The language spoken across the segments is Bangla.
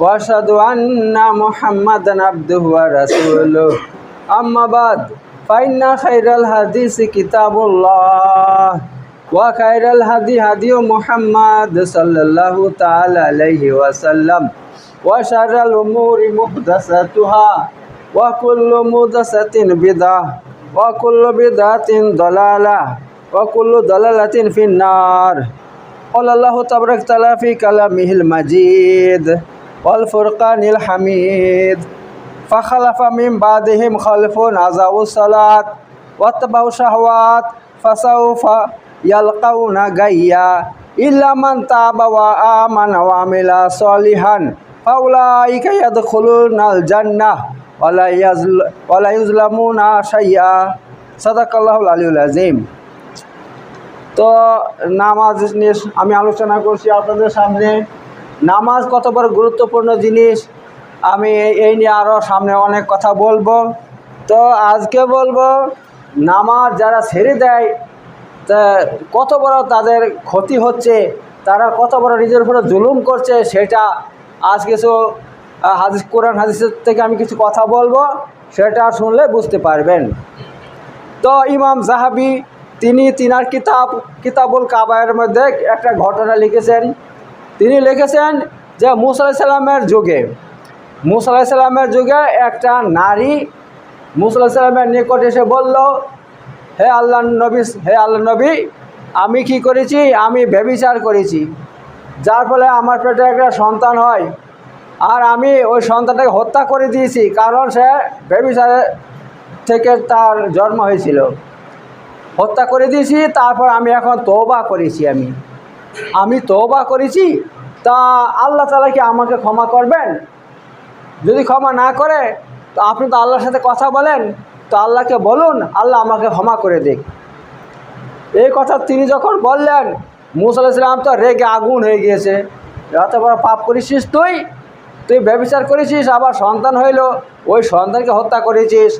واشهد ان محمدا عبده ورسوله اما بعد فان خير الحديث كتاب الله وخير الهدي هدي محمد صلى الله تعالى عليه وسلم وشر الامور محدثاتها وكل محدثه بدعه وكل بدعه ضلاله وكل ضلالة في النار قال الله تبارك وتعالى في كلامه المجيد ওয়াল ফুরকানিল হামিদ। ফাখালাফা মিম বাদিহিম খালফুন আজাউ সালাত। ওয়াতবাউ শাহওয়াত, ফাসাউফা ইয়ালকাউনা গাইয়া। ইল্লা মান তাবা ওয়া আমানা ওয়া আমিলা সলিহান, ফাউলাইকা ইয়াদখুলুনাল জান্নাহ ওয়ালা ইয়াজল ওয়ালা ইউজলামুনা শাইয়া। সাদাকাল্লাহুল আলিউল আজিম তো নামাজ নিয়ে আমি আলোচনা করছি আপনাদের সামনে। নামাজ কত বড় গুরুত্বপূর্ণ জিনিস? আমি এই- নিয়ে আরও সামনে অনেক কথা বলব। তো আজকে বলব, নামাজ যারা ছেড়ে দেয়, তা কত বড় তাদের ক্ষতি হচ্ছে, তারা কত বড় নিজের উপরে জুলুম করছে, সেটা আজ কিছু হাদিস, কোরআন হাদিসের থেকে আমি কিছু কথা বলব, সেটা শুনলে বুঝতে পারবেন। তো ইমাম জাহাবি, তিনি তিনার কিতাব, কিতাবুল কাবায়ের মধ্যে একটা ঘটনা লিখেছেন। তিনি লিখেছেন যে মুসা সাল্লামের যুগে, মুসা সাল্লামের যুগে একটা নারী মুসা সাল্লামের নিকট এসে বলল, হে আল্লাহ নবী, হে আল্লাহ নবী, আমি কি করেছি? আমি ব্যবিচার করেছি। যার ফলে আমার পেটে একটা সন্তান হয় আর আমি ওই সন্তানটাকে হত্যা করে দিয়েছি কারণ সে ব্যবিচারের থেকে তার জন্ম হয়েছিল। হত্যা করে দিয়েছি, তারপর আমি এখন তওবা করেছি আমি। আমি তওবা করেছি, তা আল্লাহ তালা কি আমাকে ক্ষমা করবেন? যদি ক্ষমা না করে, তো আপনি তো আল্লাহর সাথে কথা বলেন, তো আল্লাহকে বলুন, আল্লাহ আমাকে ক্ষমা করে দিক। এই কথা তিনি যখন বললেন, মুসা তো রেগে আগুন হয়ে গিয়েছে। এত বড় পাপ করেছিস তুই? তুই ব্যবচার করেছিস, আবার সন্তান হইল, ওই সন্তানকে হত্যা করেছিস।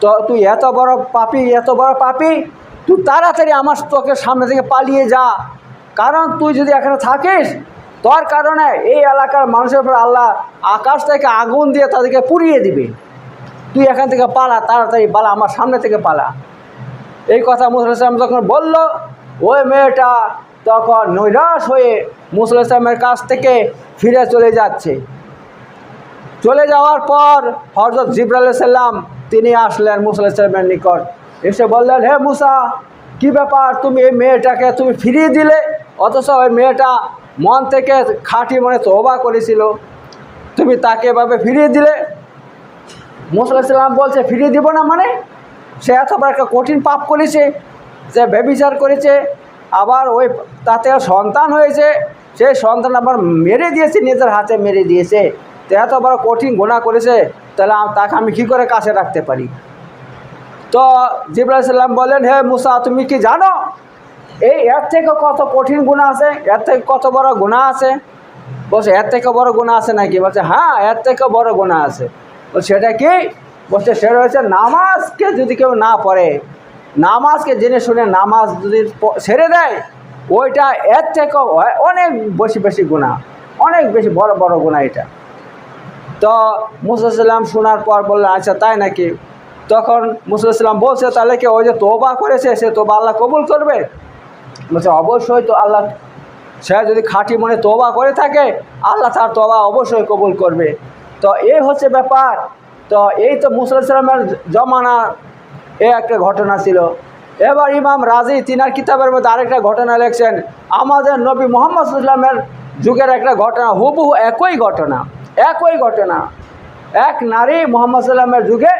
তো তুই এত বড় পাপি, এত বড় পাপি, তুই তাড়াতাড়ি আমার তোকে সামনে থেকে পালিয়ে যা। কারণ তুই যদি এখানে থাকিস, তোর কারণে এই এলাকার মানুষের উপর আল্লাহ আকাশ থেকে আগুন দিয়ে তাদেরকে পুড়িয়ে দিবে। তুই এখান থেকে পালা, তাড়াতাড়ি পালা, আমার সামনে থেকে পালা। এই কথা মুসল ইসলাম যখন বলল, ওই মেয়েটা তখন নৈরাশ হয়ে মুসল ইসলামের কাছ থেকে ফিরে চলে যাচ্ছে। চলে যাওয়ার পর হজরত জিব্রাল সাল্লাম তিনি আসলেন মুসা ইসলামের নিকট। এসে বললেন, হে মুসা, কি ব্যাপার? তুমি এই মেয়েটাকে তুমি ফিরিয়ে দিলে? অথচ ওই মেয়েটা মন থেকে খাঁটি মনে তোবা করেছিল। তুমি তাকে এভাবে ফিরিয়ে দিলে? মুসা ইসলাম বলছে, ফিরিয়ে দিব না মানে? সে এত একটা কঠিন পাপ করেছে যে ব্যবিচার করেছে, আবার ওই তাতে সন্তান হয়েছে সেই সন্তান আবার মেরে দিয়েছে, নিজের হাতে মেরে দিয়েছে। তো এত বড় কঠিন গোনা করেছে, তাহলে তাকে আমি কী করে কাছে রাখতে পারি? তো জিব্রাহ সাল্লাম বলেন হে মুসা, তুমি কি জানো এই, এর থেকে কত কঠিন গুণা আছে? এর থেকে কত বড় গুণা আছে? বলছে, এর থেকে বড় গুণা আছে নাকি? বলছে হ্যাঁ এর থেকে বড় গুণা আছে। বলছে, সেটা কি? বলছে সেটা হচ্ছে নামাজকে যদি কেউ না পড়ে, নামাজকে জেনে শুনে নামাজ যদি ছেড়ে দেয়, ওইটা এর থেকে অনেক বেশি বেশি গুণা, অনেক বেশি বড় বড় গুণা এটা। তো মুসাল্লাম শোনার পর বললেন আচ্ছা তাই নাকি? তখন মুসাল্লাম বলছে, তাহলে কি ওই যে তোবা করেছে, সে তোবা আল্লাহ কবুল করবে? বলছে, অবশ্যই তো আল্লাহ সে যদি খাঁটি মনে তোবা করে থাকে, আল্লাহ তার তোবা অবশ্যই কবুল করবে। তো এই হচ্ছে ব্যাপার। তো এই তো মুসলামের জমানা, এ একটা ঘটনা ছিল। এবার ইমাম রাজি, তিনার কিতাবের মধ্যে আরেকটা ঘটনা লিখছেন। আমাদের নবী মোহাম্মদ ইসলামের যুগের একটা ঘটনা, হুবহু একই ঘটনা একই ঘটনা। এক নারী মোহাম্মদ সাল্লামের যুগে,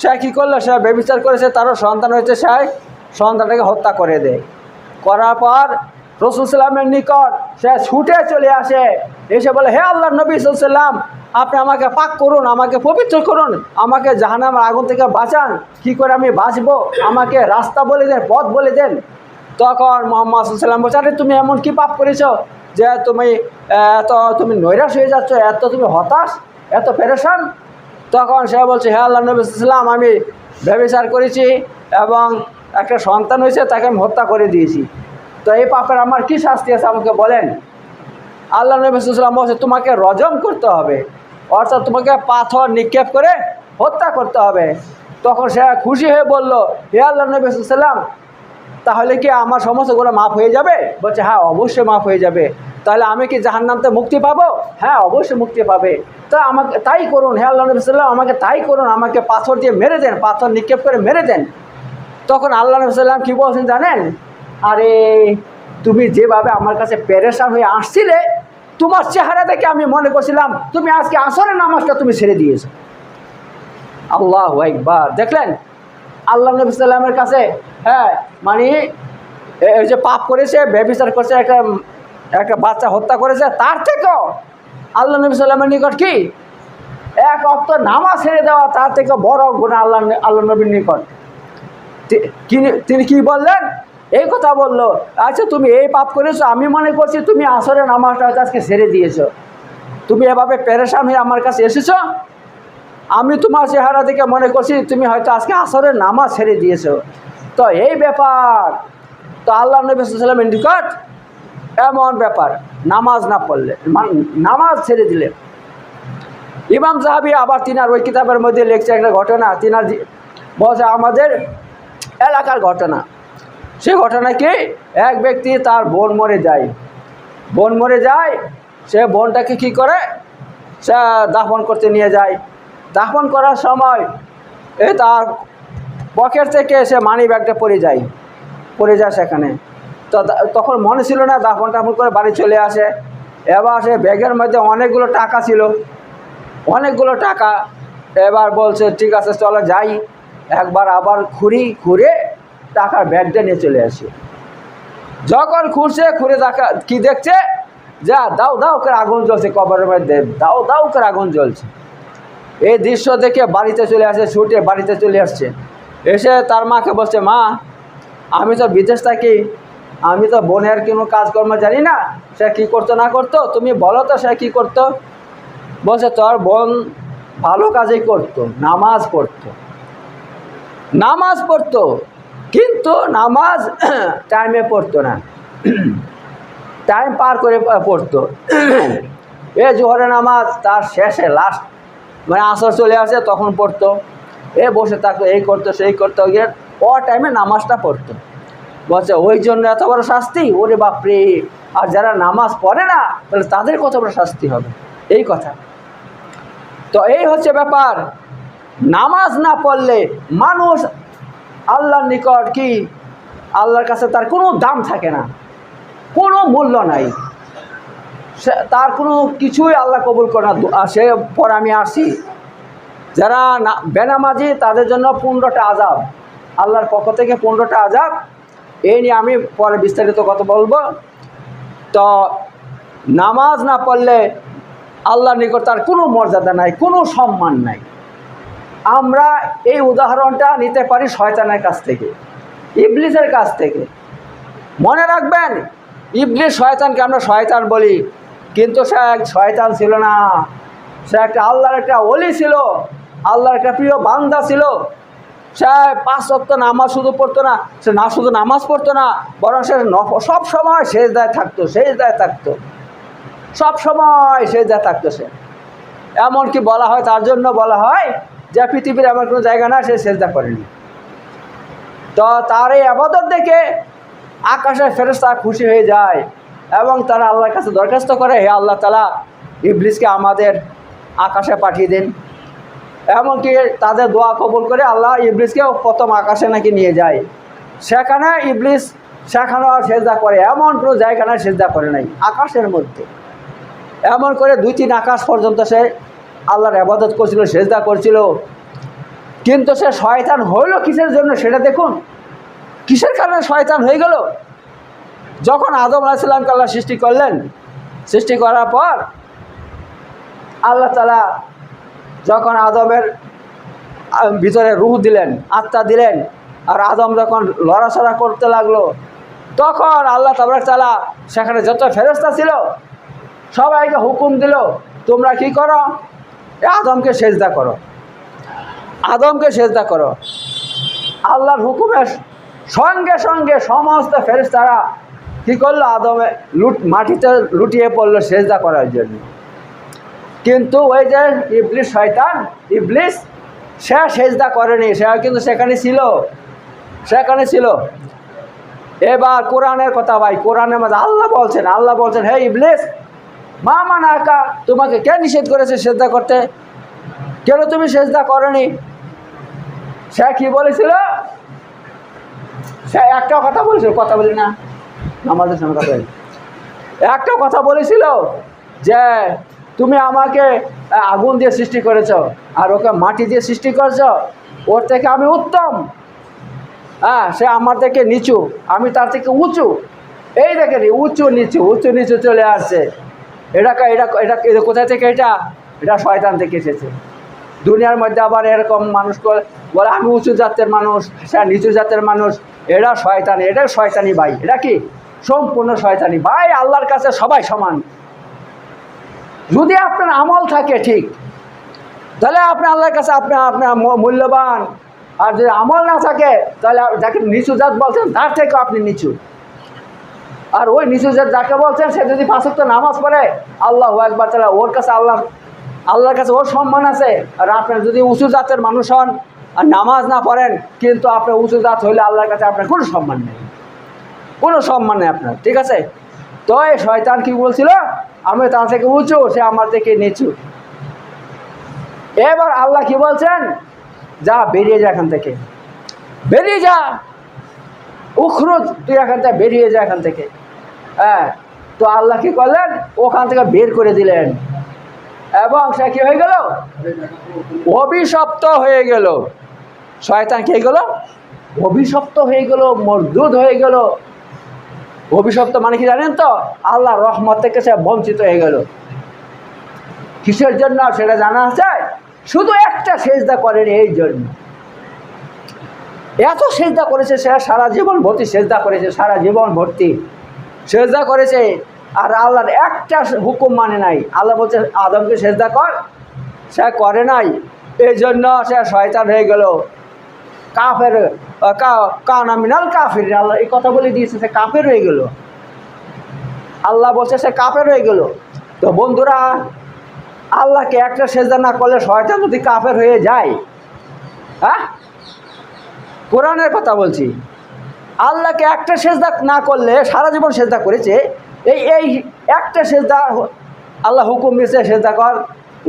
সে কী করল? সে ব্যবচার করেছে, তারও সন্তান হয়েছে, সে সন্তানটাকে হত্যা করে দেয়। করার পর রসুল সাল্লামের নিকট সে ছুটে চলে আসে। এসে বলে, হে আল্লাহ নবী সাল্লাম আপনি আমাকে পাক করুন, আমাকে পবিত্র করুন, আমাকে জাহানামের আগুন থেকে বাঁচান। কি করে আমি বাঁচবো? আমাকে রাস্তা বলে দেন, পথ বলে দেন। তখন মোহাম্মদ সাল্লাম বলছে, আরে, তুমি এমন কি পাপ করেছ যে তুমি এত তুমি নৈরাশ হয়ে যাচ্ছ, এত তুমি হতাশ, এত পেরেশান? তখন সে বলছে, হে আল্লাহ নবী সাল্লাম আমি ব্যবচার করেছি এবং একটা সন্তান হয়েছে, তাকে আমি হত্যা করে দিয়েছি। তো এই পাপের আমার কি শাস্তি আছে আমাকে বলেন? আল্লাহ নবী সাল্লাম বলছে, তোমাকে রজম করতে হবে। অর্থাৎ তোমাকে পাথর নিক্ষেপ করে হত্যা করতে হবে। তখন সে খুশি হয়ে বলল, হে আল্লাহ নবী সাল্লাম তাহলে কি আমার সমস্তগুলো মাফ হয়ে যাবে? বলছে হ্যাঁ অবশ্যই মাফ হয়ে যাবে। তাহলে আমি কি জাহান্নামতে মুক্তি পাবো? হ্যাঁ অবশ্যই মুক্তি পাবে। তা আমাকে তাই করুন হ্যাঁ আল্লাহ নবী সাল্লাম আমাকে তাই করুন, আমাকে পাথর দিয়ে মেরে দেন, পাথর নিক্ষেপ করে মেরে দেন। তখন আল্লাহ নবী সাল্লাম কী বলছেন জানেন? আরে, তুমি যেভাবে আমার কাছে পেরেশান হয়ে আসছিলে, তোমার চেহারা দেখে আমি মনে করছিলাম, তুমি আজকে আসরের নামাজটা তুমি ছেড়ে দিয়েছ। আল্লাহ একবার দেখলেন? আল্লাহ নবী সাল্লামের কাছে হ্যাঁ মানে যে পাপ করেছে ব্যবচার করছে, একটা একটা বাচ্চা হত্যা করেছে, তার থেকেও আল্লাহ নবী সাল্লামের নিকট কি? এক অক্ত নামাজ ছেড়ে দেওয়া তার থেকে বড় গুণা আল্লাহ আল্লাহ নবীর নিকট। তিনি- কি বললেন? এই কথা বলল আচ্ছা তুমি এই পাপ করেছ, আমি মনে করছি তুমি আসরে নামাজটা আজকে সেরে দিয়েছ। তুমি এভাবে পেরেশান হয়ে আমার কাছে এসেছ? আমি তোমার চেহারা দেখে মনে করছি তুমি হয়তো আজকে আসরের নামাজ ছেড়ে দিয়েছ। তো এই ব্যাপার। তো আল্লাহ নবী সাল্লামের নিকট এমন ব্যাপার, নামাজ না পড়লে নামাজ ছেড়ে দিলে। ইমাম সাহাবি আবার তিনার ওই কিতাবের মধ্যে লিখছে একটা ঘটনা, তিনার বলছে, আমাদের এলাকার ঘটনা। সে ঘটনা কি? এক ব্যক্তি তার বোন মরে যায়। বোন মরে যায়, সে বোনটাকে কি করে? সে দাফন করতে নিয়ে যায়। দাফন করার সময় এ তার পকেট থেকে সে মানি ব্যাগটা পড়ে যায় পড়ে যায় সেখানে। তো তখন মনে ছিল না দাফন টাফন করে বাড়ি চলে আসে। এবার সে ব্যাগের মধ্যে অনেকগুলো টাকা ছিল। অনেকগুলো টাকা। এবার বলছে, ঠিক আছে, চলো যাই। একবার আবার খুঁড়ি খুঁড়ে টাকার ব্যাগটা নিয়ে চলে আসি। যখন খুঁড়ছে খুঁড়ে দেখা, কি দেখছে? যা, দাও দাও করে আগুন জ্বলছে কবরের মধ্যে। দাও দাও করে আগুন জ্বলছে। এই দৃশ্য দেখে বাড়িতে চলে আসে, ছুটে বাড়িতে চলে আসছে। এসে তার মাকে বলছে, মা, আমি তো বিদেশ থাকি। আমি তো বোনের কোনো কাজকর্ম জানি না। সে কী করতো, না করতো? তুমি বলো তো সে কী করতো? বলছে, তোর বোন ভালো কাজই করতো, নামাজ পড়তো। নামাজ পড়তো, কিন্তু নামাজ টাইমে পড়তো না। টাইম পার করে পড়তো। এ জোহরে নামাজ তার শেষে লাস্ট মানে আসর চলে আসে, তখন পড়তো। এ বসে থাকতো, এই করতো, সেই করতো, গিয়ে ও টাইমে নামাজটা পড়তো। বলছে, ওই জন্য এত বড় শাস্তি? ওরে বাপরে! আর যারা নামাজ পড়ে না, তাহলে তাদের কত বড় শাস্তি হবে? এই কথা। তো এই হচ্ছে ব্যাপার। নামাজ না পড়লে মানুষ আল্লাহর নিকট কি? আল্লাহর কাছে তার কোনো দাম থাকে না, কোনো মূল্য নাই। সে তার কোনো কিছুই আল্লাহ কবুল করে না। সে পর আমি আসি। যারা বেনামাজি, তাদের জন্য পনেরোটা আজাব আল্লাহর পক্ষ থেকে পনেরোটা আজাব এই নিয়ে আমি পরে বিস্তারিত কথা বলব। তো নামাজ না পড়লে আল্লাহর নিকট তার কোনো মর্যাদা নাই, কোনো সম্মান নাই। আমরা এই উদাহরণটা নিতে পারি শয়তানের কাছ থেকে, ইবলিসের কাছ থেকে। মনে রাখবেন, ইবলিস শয়তানকে আমরা শয়তান বলি, কিন্তু সে এক শয়তান ছিল না। সে একটা আল্লাহর একটা অলি ছিল, আল্লাহর একটা প্রিয় বান্দা ছিল। সে পাঁচ সপ্ত নামাজ শুধু পড়তো না, সে না শুধু নামাজ পড়তো না, বরং সে সব সময় শেষ দায় থাকতো শেষ দায় থাকতো। সব সময় শেষ দায় থাকতো সে। এমনকি বলা হয়, তার জন্য বলা হয় যে পৃথিবীর এমন কোনো জায়গা না, সে সেজদা করেনি। তো তার এই আবাদত দেখে আকাশের ফেরস্তা খুশি হয়ে যায় এবং তারা আল্লাহর কাছে দরখাস্ত করে, হে আল্লাহ তালা ইবলিসকে আমাদের আকাশে পাঠিয়ে দিন। এমনকি তাদের দোয়া কবুল করে আল্লাহ ইবলিসকেও প্রথম আকাশে নাকি নিয়ে যায়। সেখানে ইবলিস সেখানেও সেজদা করে, এমন কোনো জায়গা না সেজদা করে নাই, আকাশের মধ্যে। এমন করে দুই তিন আকাশ পর্যন্ত সে আল্লাহর আবাদত করছিল, সেজদা করছিল। কিন্তু সে শয়তান হইল কিসের জন্য সেটা দেখুন। কিসের কারণে শয়তান হয়ে গেল? যখন আদম আলাহিসাল্লামকে আল্লাহ সৃষ্টি করলেন, সৃষ্টি করার পর আল্লাহ তালা যখন আদমের ভিতরে রুহ দিলেন, আত্মা দিলেন, আর আদম যখন লড়াচড়া করতে লাগল, তখন আল্লাহ তাবরাক তালা সেখানে যত ফেরস্তা ছিল, সবাইকে হুকুম দিল, তোমরা কি করো? আদমকে সেজদা করো। আদমকে সেজদা করো। আল্লাহর হুকুমের সঙ্গে সঙ্গে সমস্ত ফেরেশতারা কি করল? আদমে লুট, মাটিতে লুটিয়ে পড়ল সেজদা করার জন্য। কিন্তু ওই যে ইবলিশ শয়তান ইবলিশ সে সেজদা করেনি। সে কিন্তু সেখানে ছিল। সেখানে ছিল। এবার কোরআনের কথা ভাই, কোরআনের মধ্যে আল্লাহ বলছেন আল্লাহ বলছেন, হে ইবলিশ মা মানা একা তোমাকে কে নিষেধ করেছে সেজদা করতে? কেন তুমি সেজদা করনি? সে কি বলেছিল? সে একটা কথা বলেছিল, কথা বলি না। আমাদের সঙ্গে কথা একটা কথা বলেছিল যে, তুমি আমাকে আগুন দিয়ে সৃষ্টি করেছ আর ওকে মাটি দিয়ে সৃষ্টি করেছ, ওর থেকে আমি উত্তম। হ্যাঁ সে আমার থেকে নিচু, আমি তার থেকে উঁচু। এই দেখেন, উঁচু নিচু উঁচু নিচু চলে আসছে। এটা এটা এটা কোথায় থেকে এটা? এটা শয়তান থেকে এসেছে। দুনিয়ার মধ্যে আবার এরকম মানুষ বলে, আমি উঁচু জাতের মানুষ, সে নিচু জাতের মানুষ। এরা শয়তানি। এটা শয়তানি ভাই। এটা কি? সম্পূর্ণ শয়তানি। ভাই, আল্লাহর কাছে সবাই সমান। যদি আপনার আমল থাকে ঠিক, তাহলে আপনি আল্লাহর কাছে আপনি আপনার মূল্যবান। আর যদি আমল না থাকে, তাহলে যাকে নিচু জাত বলছেন, তার থেকে আপনি নিচু। আর ওই নিচু যাকে বলছেন, সে যদি পাঁচক্ত নামাজ পড়ে, আল্লাহ একবার তাহলে ওর কাছে আল্লাহ আল্লাহর কাছে ওর সম্মান আছে। আর আপনার যদি উঁচু জাতের মানুষ হন আর নামাজ না পড়েন, কিন্তু আপনার উঁচু জাত হইলে আল্লাহর কাছে আপনার কোনো সম্মান নেই। কোনো সম্মান নেই আপনার, ঠিক আছে? তো এই শয়তান কি বলছিল? আমি তার থেকে উঁচু, সে আমার থেকে নিচু। এবার আল্লাহ কি বলছেন? যা বেরিয়ে যা এখান থেকে। বেরিয়ে যা। উখরুজ, তুই এখান থেকে বেরিয়ে যা এখান থেকে। হ্যাঁ তো আল্লাহ কি করলেন? ওখান থেকে বের করে দিলেন। এবং সে কি হয়ে গেল? অভিশপ্ত হয়ে গেল। শয়তান কি গেল? অভিশপ্ত হয়ে গেল, মরদুদ হয়ে গেল। অভিশপ্ত মানে কি জানেন তো? আল্লাহ রহমত থেকে সে বঞ্চিত হয়ে গেল। কিসের জন্য? সেটা জানা আছে? শুধু একটা সেজদা করেন, এই জন্য। এত সেজদা করেছে, সে সারা জীবন ভর্তি, সেজদা করেছে, সারা জীবন ভর্তি। সেজদা করেছে, আর আল্লাহর একটা হুকুম মানে নাই। আল্লাহ বলছে, আদমকে সেজদা কর। সে করে নাই। এই জন্য সে শয়তান হয়ে গেল। কাফের কানা মিনাল কাফির আল্লাহ এই কথা বলে দিয়েছে, সে কাফের হয়ে গেল। আল্লাহ বলছে, সে কাফের হয়ে গেল। তো বন্ধুরা, আল্লাহকে একটা সেজদা না করলে শয়তান যদি কাফের হয়ে যায় হ্যাঁ? কোরআনের কথা বলছি। আল্লাহকে একটা সেজদা না করলে সারা জীবন সেজদা করেছে। এই এই একটা সেজদা আল্লাহ হুকুম দিয়েছে সেজদা কর।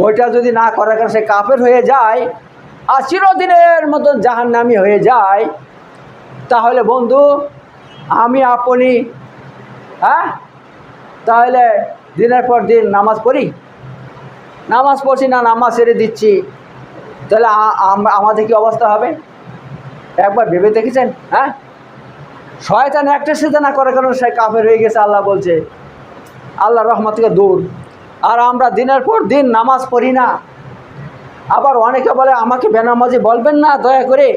ওইটা যদি না করার কারণে সে কাপের হয়ে যায় আর চিরদিনের মতন জাহান্নামি হয়ে যায়, তাহলে বন্ধু, আমি, আপনি হ্যাঁ? তাহলে দিনের পর দিন নামাজ পড়ি? নামাজ পড়ছি না, নামাজ ছেড়ে দিচ্ছি। তাহলে আমাদের কি অবস্থা হবে? একবার ভেবে দেখেছেন হ্যাঁ? শয়তান একটা সেজা না করার কারণে সে কাফের হয়ে গেছে, আল্লাহ বলছে, আল্লাহ রহমত থেকে দূর। আর আমরা দিনের পর দিন নামাজ পড়ি না। আবার অনেকে বলে, আমাকে বেনামাজি বলবেন না, দয়া করে।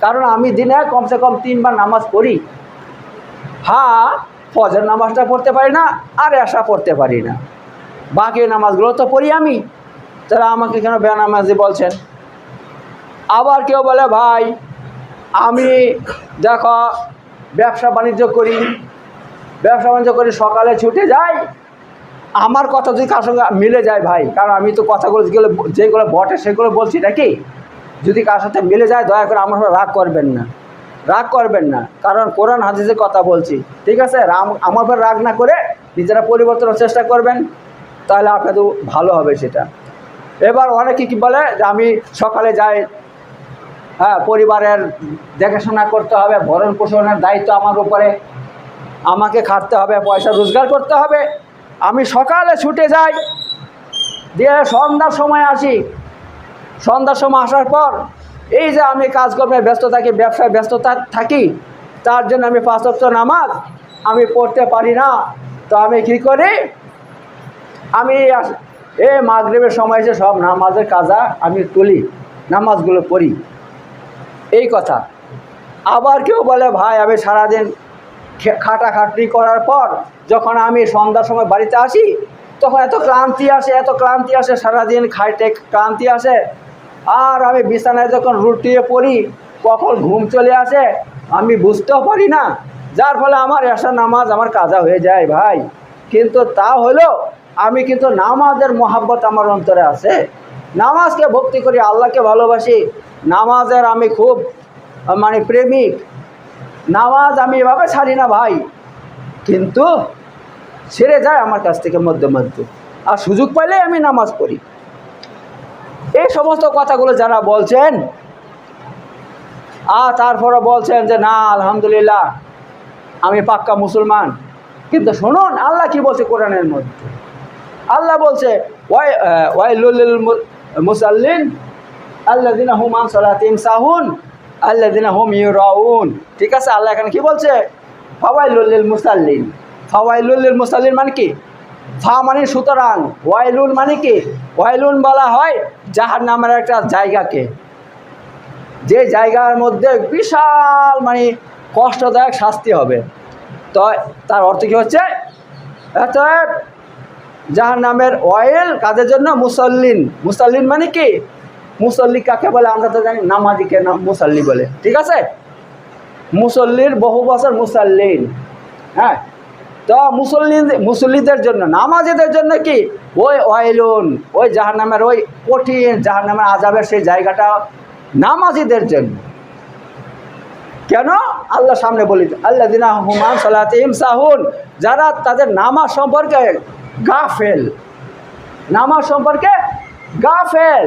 কারণ আমি দিনে কমসে কম তিনবার নামাজ পড়ি। হ্যাঁ ফজর নামাজটা পড়তে পারি না, আর এসা পড়তে পারি না। বাকি নামাজগুলো তো পড়ি আমি। তারা আমাকে কেন বেনামাজি বলছেন? আবার কেউ বলে, ভাই আমি দেখো, ব্যবসা বাণিজ্য করি, ব্যবসা বাণিজ্য করি, সকালে ছুটে যাই। আমার কথা যদি কার সঙ্গে মিলে যায় ভাই, কারণ আমি তো কথাগুলো যেগুলো যেগুলো বটে সেগুলো বলছি নাকি? যদি কার সাথে মিলে যায়, দয়া করে আমার রাগ করবেন না। রাগ করবেন না, কারণ কোরআন হাদিসের কথা বলছি, ঠিক আছে? রাম, আমার উপর রাগ না করে নিজেরা পরিবর্তনের চেষ্টা করবেন, তাহলে আপনাদের ভালো হবে সেটা। এবার অনেকে কি বলে যে আমি সকালে যাই হ্যাঁ পরিবারের দেখাশোনা করতে হবে, ভরণ পোষণের দায়িত্ব আমার উপরে। আমাকে খাটতে হবে, পয়সা রোজগার করতে হবে। আমি সকালে ছুটে যাই, দিয়ে সন্ধ্যার সময় আসি। সন্ধ্যার সময় আসার পর এই যে আমি কাজকর্মে ব্যস্ত থাকি, ব্যবসায় ব্যস্ততা থাকি, তার জন্য আমি পাঁচ নামাজ আমি পড়তে পারি না। তো আমি কি করি? আমি এ মাগরিবের সময় এসে সব নামাজের কাজা আমি তুলি, নামাজগুলো পড়ি। এই কথা। আবার কেউ বলে, ভাই, আমি সারাদিন খাটাখাটনি করার পর যখন আমি সন্ধ্যার সময় বাড়িতে আসি, তখন এত ক্লান্তি আসে, এত ক্লান্তি আসে, সারাদিন খাইতে ক্লান্তি আসে। আর আমি বিছানায় যখন রুটিয়ে পড়ি, কখন ঘুম চলে আসে, আমি বুঝতেও পারি না। যার ফলে আমার এসা নামাজ আমার কাজা হয়ে যায়, ভাই। কিন্তু তা হলো আমি কিন্তু নামাজের মহাব্বত আমার অন্তরে আছে। নামাজকে ভক্তি করি, আল্লাহকে ভালোবাসি। নামাজের আমি খুব মানে প্রেমিক। নামাজ আমি এভাবে ছাড়ি না ভাই। কিন্তু ছেড়ে যায় আমার কাছ থেকে মধ্যে মধ্যে আর সুযোগ পাইলে আমি নামাজ পড়ি। এই সমস্ত কথাগুলো যারা বলছেন, আর তারপরে বলছেন যে, না, আলহামদুলিল্লাহ, আমি পাক্কা মুসলমান। কিন্তু শুনুন, আল্লাহ কি বলছে কোরআনের মধ্যে? আল্লাহ বলছে, ওয়াই ওয়াই লুল মুসাল্লিন আল্লাহ দিনা হুমান সলাতিম সাহুন আল্লাহ দিনা হুম ইউরাউন। ঠিক আছে, আল্লাহ এখানে কি বলছে? ফাওয়াইলুল মুসাল্লিন। ফাওয়াইলুল মুসাল্লিন মানে কি? ফা মানে সুতরাং। ওয়াইলুন মানে কি? ওয়াইলুন বলা হয় যাহার নামের একটা জায়গাকে। যে জায়গার মধ্যে বিশাল মানে কষ্টদায়ক শাস্তি হবে। তো তার অর্থ কী হচ্ছে? অতএব যাহার নামের অয়েল কাদের জন্য? মুসল্লিন। মুসল্লিন মানে কি? মুসল্লি কাকে বলে? আমরা তো জানি নামাজিকে মুসল্লি বলে। ঠিক আছে? মুসল্লির বহু বছর মুসল্লিন। হ্যাঁ? তো মুসল্লিন মুসল্লিদের জন্য, নামাজিদের জন্য কি? ওই অয়েলুন ওই জাহার নামের ওই কঠিন জাহার নামের আজাবের সেই জায়গাটা নামাজিদের জন্য। কেন? আল্লাহ সামনে বলি আল্লাহ দিনা হুমান সালাতিম সাহুন। যারা তাদের নামাজ সম্পর্কে গাফেল। নামাজ সম্পর্কে গাফেল।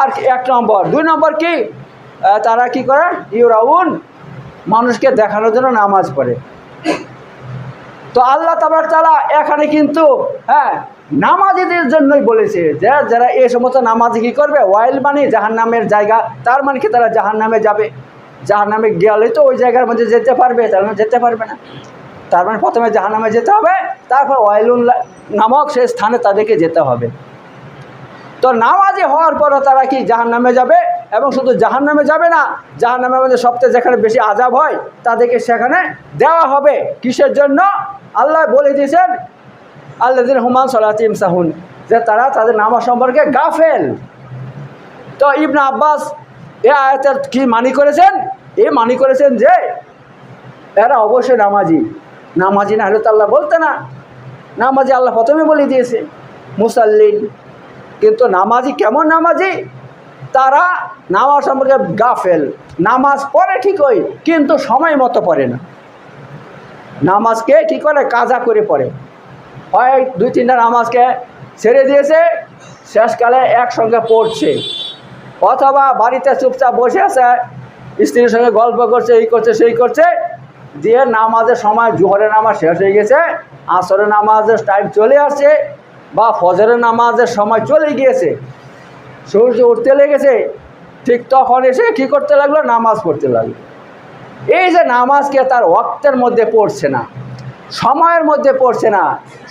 আর এক নম্বর। দুই নম্বর কি? তারা কি করে? ইউরাউন মানুষকে দেখানোর জন্য নামাজ পড়ে। তো আল্লাহ তাবার তারা এখানে কিন্তু হ্যাঁ নামাজিদের জন্যই বলেছে যে যারা এই সমস্ত নামাজি কী করবে? ওয়াইল মানে জাহান নামের জায়গা। তার মানে কি? তারা জাহান নামে যাবে। জাহান নামে গেলে তো ওই জায়গার মধ্যে যেতে পারবে, তার মানে যেতে পারবে না। তার মানে প্রথমে জাহান নামে যেতে হবে, তারপর ওয়াইলুন নামক সেই স্থানে তাদেরকে যেতে হবে। তো নামাজি হওয়ার পরও তারা কি জাহান নামে যাবে? এবং শুধু জাহান নামে যাবে না জাহান নামের মধ্যে সবচেয়ে যেখানে বেশি আজাব হয়, তাদেরকে সেখানে দেওয়া হবে। কিসের জন্য? আল্লাহ বলে দিয়েছেন আল্লাহ দিন হুমান সালাতিম সাহুন যে তারা তাদের নামাজ সম্পর্কে গাফেল। তো ইবনা আব্বাস এ আয়াতের কি মানি করেছেন? এ মানি করেছেন যে, এরা অবশ্যই নামাজি। নামাজি না হলে তো আল্লাহ বলতে না। নামাজি আল্লাহ প্রথমে বলে দিয়েছে, মুসাল্লিন। কিন্তু নামাজি কেমন নামাজি? তারা নামাজ সম্পর্কে গাফেল। নামাজ পড়ে ঠিকই, কিন্তু সময় মতো পড়ে না। নামাজকে কী করে? কাজা করে পড়ে। হয় দুই তিনটা নামাজকে ছেড়ে দিয়েছে, শেষকালে একসঙ্গে পড়ছে। অথবা বাড়িতে চুপচাপ বসে আছে, স্ত্রীর সঙ্গে গল্প করছে, এই করছে, সেই করছে। দিয়ে নামাজের সময় জোহরের নামাজ শেষ হয়ে গেছে, আসরের নামাজের টাইম চলে আসছে বা ফজরের নামাজের সময় চলে গিয়েছে। সূর্য উঠতে লেগেছে, ঠিক তখন এসে কী করতে লাগল? নামাজ পড়তে লাগল। এই যে নামাজকে তার ওয়াক্তের মধ্যে পড়ছে না, সময়ের মধ্যে পড়ছে না,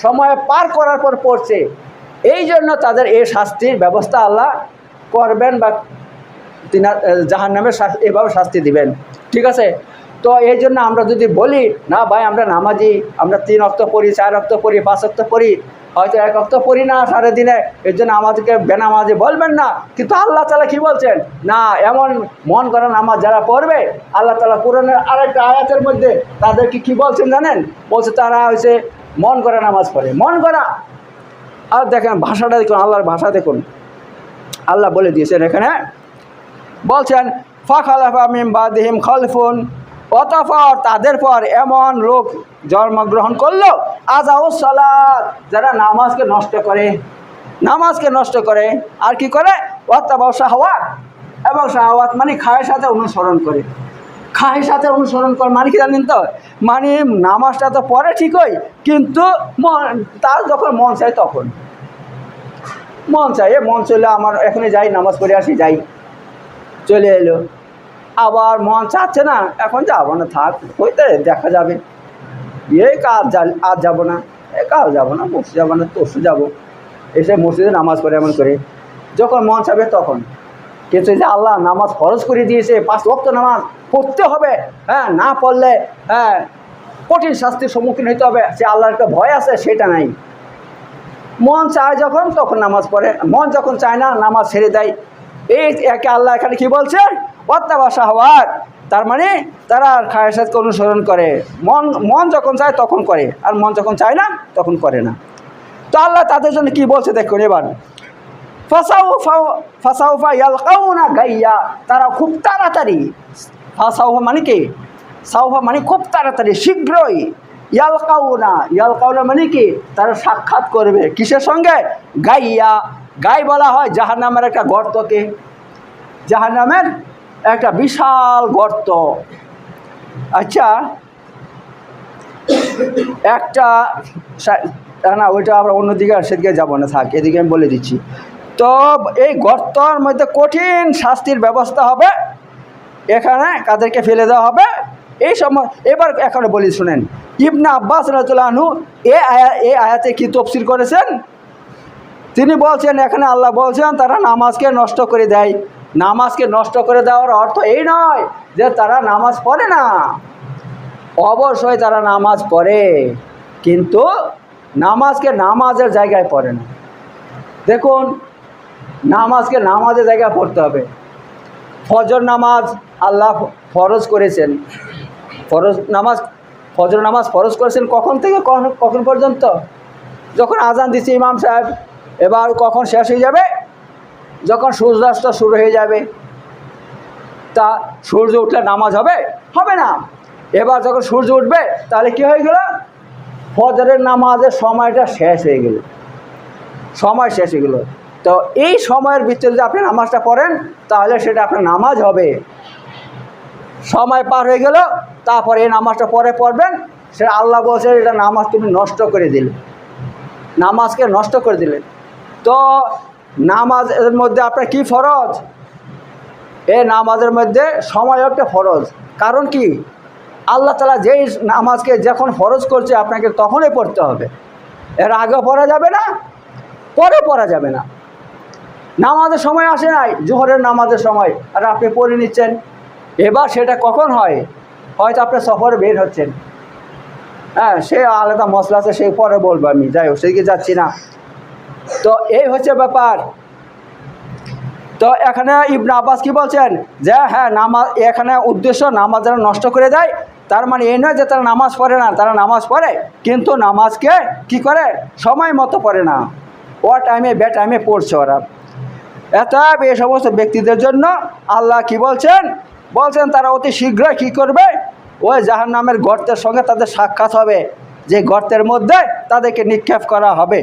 সময় পার করার পর পড়ছে, এই জন্য তাদের এই শাস্তির ব্যবস্থা আল্লাহ করবেন বা তিনি জাহান নামে এভাবে শাস্তি দিবেন। ঠিক আছে? তো এই জন্য আমরা যদি বলি, না ভাই, আমরা নামাজি, আমরা তিন অক্ত পড়ি, চার অক্ত পড়ি, পাঁচ অক্ত পড়ি, হয়তো এক অক্ত পড়ি না সাড়ে দিনে, এর জন্য আমাদেরকে বেনামাজি বলবেন না। কিন্তু আল্লাহ তালা কি বলছেন? না, এমন মন করা নামাজ যারা পড়বে, আল্লাহ তালা কোরআনের আরেকটা আয়াতের মধ্যে তাদেরকে কি বলছেন জানেন? বলছে, তারা হয়েছে মন করা নামাজ পড়ে। মন করা। আর দেখেন ভাষাটা দেখুন, আল্লাহর ভাষা দেখুন। আল্লাহ বলে দিয়েছেন এখানে। বলছেন, ফাখালাফা মিম বাদিহিম খলফুন অতঃপর তাদের পর এমন লোক জন্মগ্রহণ করল। আজাউ সালাত। যারা নামাজকে নষ্ট করে, নামাজকে নষ্ট করে, আর কি করে? অত্যাবাউ শাহওয়াত। এবং শাহওয়াত মানে খায়ের সাথে অনুসরণ করে। খায়ের সাথে অনুসরণ করে মানে কি জানেন তো? মানে নামাজটা তো পরে ঠিকই, কিন্তু তার যখন মন চায় তখন। মন চাই এ মন চলে, আমার এখনই যাই, নামাজ পড়ে আসি, যাই। চলে এলো। আবার মন চাচ্ছে না, এখন যাব না, থাক হইতে দেখা যাবে। এই কাজ আর যাব না এ কাল যাব না, মসজিদ যাব না তরশু যাব। এসে মসজিদে নামাজ পড়ে, এমন করে। যখন মন চাবে তখন। কিন্তু যে আল্লাহ নামাজ ফরজ করে দিয়েছে, পাঁচ ওয়াক্ত নামাজ পড়তে হবে হ্যাঁ না পড়লে হ্যাঁ কঠিন শাস্তির সম্মুখীন হতে হবে সে আল্লাহর একটা ভয় আছে, সেটা নাই। মন চায় যখন, তখন নামাজ পড়ে। মন যখন চায় না, নামাজ ছেড়ে দেয়। এই একে আল্লাহ এখানে কি বলছে? অত্যাবাসা হওয়ার। তার মানে তারা খায়সাতকে অনুসরণ করে। মন মন যখন চায় তখন করে। আর মন যখন চায় না, তখন করে না। তো আল্লাহ তাদের জন্য কি বলছে দেখুন এবার। ফাসাউফা গাইয়া। তারা খুব তাড়াতাড়ি, ফাসাউফা মানে কি? সাউফা মানে খুব তাড়াতাড়ি, শীঘ্রই ইয়ালকাউনা। ইয়ালকাউনা মানে কি? তারা সাক্ষাৎ করবে। কিসের সঙ্গে? গাইয়া। গাই বলা হয় জাহার নামের একটা গর্তকে। জাহার নামের একটা বিশাল গর্ত। আচ্ছা একটা না ওইটা আমরা অন্যদিকে আর সেদিকে যাব না, থাক, এদিকে আমি বলে দিচ্ছি। তো এই গর্তর মধ্যে কঠিন শাস্তির ব্যবস্থা হবে। এখানে কাদেরকে ফেলে দেওয়া হবে। এই সময়, এবার এখানে বলি, শুনেন, ইবনা আব্বাস রাজু এ আয়া, এ আয়াতে কি তফসির করেছেন? তিনি বলছেন, এখানে আল্লাহ বলছেন, তারা নামাজকে নষ্ট করে দেয়। নামাজকে নষ্ট করে দেওয়ার অর্থ এই নয় যে তারা নামাজ পড়ে না। অবশ্যই তারা নামাজ পড়ে, কিন্তু নামাজকে নামাজের জায়গায় পড়ে না। দেখুন, নামাজকে নামাজের জায়গায় পড়তে হবে। ফজর নামাজ আল্লাহ ফরজ করেছেন। ফরজ নামাজ, ফজর নামাজ ফরজ করেছেন কখন থেকে? কখন কখন পর্যন্ত? যখন আজান দিচ্ছে ইমাম সাহেব, এবার কখন শেষ হয়ে যাবে? যখন সূর্যাস্ত শুরু হয়ে যাবে, তা সূর্য উঠলে নামাজ হবে? হবে না। এবার যখন সূর্য উঠবে, তাহলে কি হয়ে গেল? ফজরের নামাজের সময়টা শেষ হয়ে গেল। সময় শেষ হয়ে গেল। তো এই সময়ের ভিতরে যদি আপনি নামাজটা পড়েন, তাহলে সেটা আপনার নামাজ হবে। সময় পার হয়ে গেল, তারপরে এই নামাজটা পরে পড়বেন। সেটা আল্লাহ বলছে এটা নামাজ তুমি নষ্ট করে দিলে। নামাজকে নষ্ট করে দিলেন তো নামাজের মধ্যে আপনার কি ফরজ? এ নামাজের মধ্যে সময় একটা ফরজ। কারণ কি? আল্লাহ তালা যেই নামাজকে যখন ফরজ করছে, আপনাকে তখনই পড়তে হবে। এর আগে পড়া যাবে না, পরে পড়া যাবে না। নামাজের সময় আসে নাই, জোহরের নামাজের সময়। আর আপনি পড়ে নিচ্ছেন। এবার সেটা কখন হয়? হয়তো আপনি সফরে বের হচ্ছেন। হ্যাঁ সে আলাদা মশলা আছে, সে পরে বলব আমি। যাই হোক সেদিকে যাচ্ছি না। তো এই হচ্ছে ব্যাপার। তো এখানে ইবনা আব্বাস কি বলছেন? যে হ্যাঁ নামাজ, এখানে উদ্দেশ্য নামাজ যারা নষ্ট করে দেয়, তার মানে এই নয় যে তারা নামাজ পড়ে না, তারা নামাজ পড়ে, কিন্তু নামাজকে কি করে? সময় মতো পড়ে না। ও টাইমে বে টাইমে পড়ছে ওরা। অতএব এই সমস্ত ব্যক্তিদের জন্য আল্লাহ কি বলছেন? বলছেন, তারা অতি শীঘ্রই কী করবে? ওই জাহান নামের গর্তের সঙ্গে তাদের সাক্ষাৎ হবে। যে গর্তের মধ্যে তাদেরকে নিক্ষেপ করা হবে।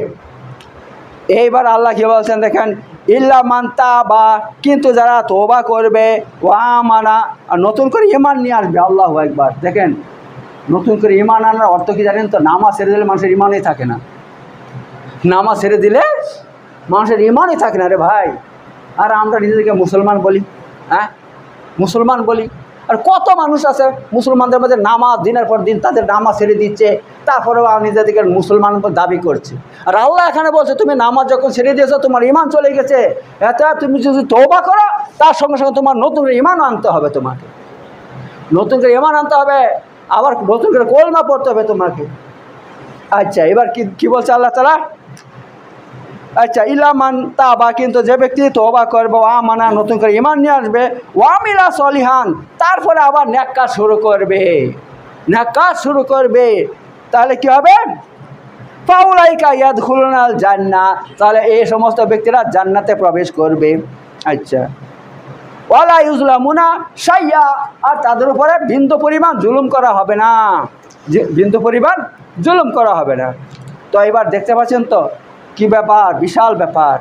এইবার আল্লাহ কি বলছেন দেখেন, ইল্লা মান্তা বা কিন্তু যারা তোবা করবে, ওয়া মানা আর নতুন করে ইমান নিয়ে আসবে, আল্লাহ একবার দেখেন, নতুন করে ইমান আনার অর্থ কি জানেন তো? নামা ছেড়ে দিলে মানুষের ইমানই থাকে না। নামাজ ছেড়ে দিলে মানুষের ইমানই থাকে না রে ভাই। আর আমরা নিজেদেরকে মুসলমান বলি হ্যাঁ? মুসলমান বলি। আর কত মানুষ আছে মুসলমানদের মধ্যে নামাজ, দিনের পর দিন তাদের নামাজ ছেড়ে দিচ্ছে, তারপরেও নিজেদেরকে মুসলমান দাবি করছে। আর আল্লাহ এখানে বলছে, তুমি নামাজ যখন ছেড়ে দিয়েছ, তোমার ইমান চলে গেছে। এত তুমি যদি তৌবা করো, তার সঙ্গে সঙ্গে তোমার নতুন করে ইমান আনতে হবে তোমাকে। নতুন করে ইমান আনতে হবে, আবার নতুন করে কলমা পড়তে হবে তোমাকে। আচ্ছা এবার কি কি বলছে আল্লাহ তালা আচ্ছা ইলামান তাবা, কিন্তু যে ব্যক্তি তোবা করবে, ও মানা নতুন করে ইমান নিয়ে আসবে ওয়ামিলা সলিহান, তারপরে আবার ন্যাক্কা শুরু করবে। ন্যাক্কা শুরু করবে, তাহলে কি হবে? পাউলাইকা ইয়াদ খুলনাল জান্না তাহলে এই সমস্ত ব্যক্তিরা জান্নাতে প্রবেশ করবে। আচ্ছা। ওয়ালা ইউজলামুনা সাইয়া আর তাদের উপরে বিন্দু পরিমাণ জুলুম করা হবে না। বিন্দু পরিমাণ জুলুম করা হবে না। তো এবার দেখতে পাচ্ছেন তো কি ব্যাপার? বিশাল ব্যাপার।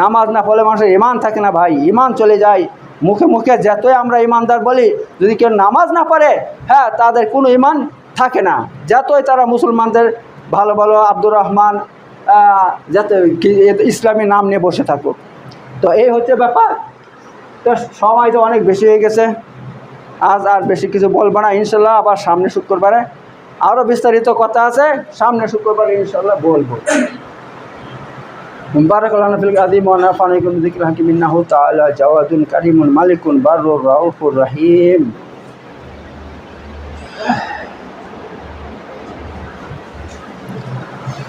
নামাজ না পড়লে মানুষের ইমান থাকে না ভাই। ইমান চলে যায়। মুখে মুখে যতই আমরা ইমানদার বলি, যদি কেউ নামাজ না পড়ে হ্যাঁ তাদের কোনো ইমান থাকে না। যতই তারা মুসলমানদের ভালো ভালো আব্দুর রহমান যাতে ইসলামী নাম নিয়ে বসে থাকুক। তো এই হচ্ছে ব্যাপার। তো সময় তো অনেক বেশি হয়ে গেছে। আজ আর বেশি কিছু বলব না। ইনশাল্লাহ আবার সামনে শুক্রবারে আরও বিস্তারিত কথা আছে। সামনে শুক্রবার ইনশাল্লাহ বলব। মুবারক আল্লাহ নফিল আদিম ওয়ানাফানিকুম যিকরা হাকিমিন্নাহু তাআলা জাওয়াদুন কারিমুন মালিকুন বাররুর রাউফুর রহিম।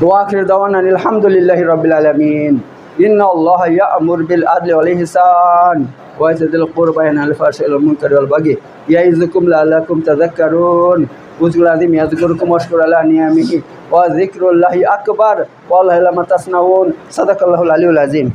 ওয়াখির দাওয়ানা আলহামদুলিল্লাহি রাব্বিল আলামিন। ইন্না আল্লাহ ইয়া'মুরু বিল আদলি ওয়াল ইহসান। بالعدل والإحسان وإيتاء ذي القربى وينهى عن الفحشاء والمنكر والبغي يعظكم لعلكم تذكرون اذكروا العظيم يذكركم واشكروا على نعمه وذكر الله أكبر والله لما تصنعون صدق الله العلي العظيم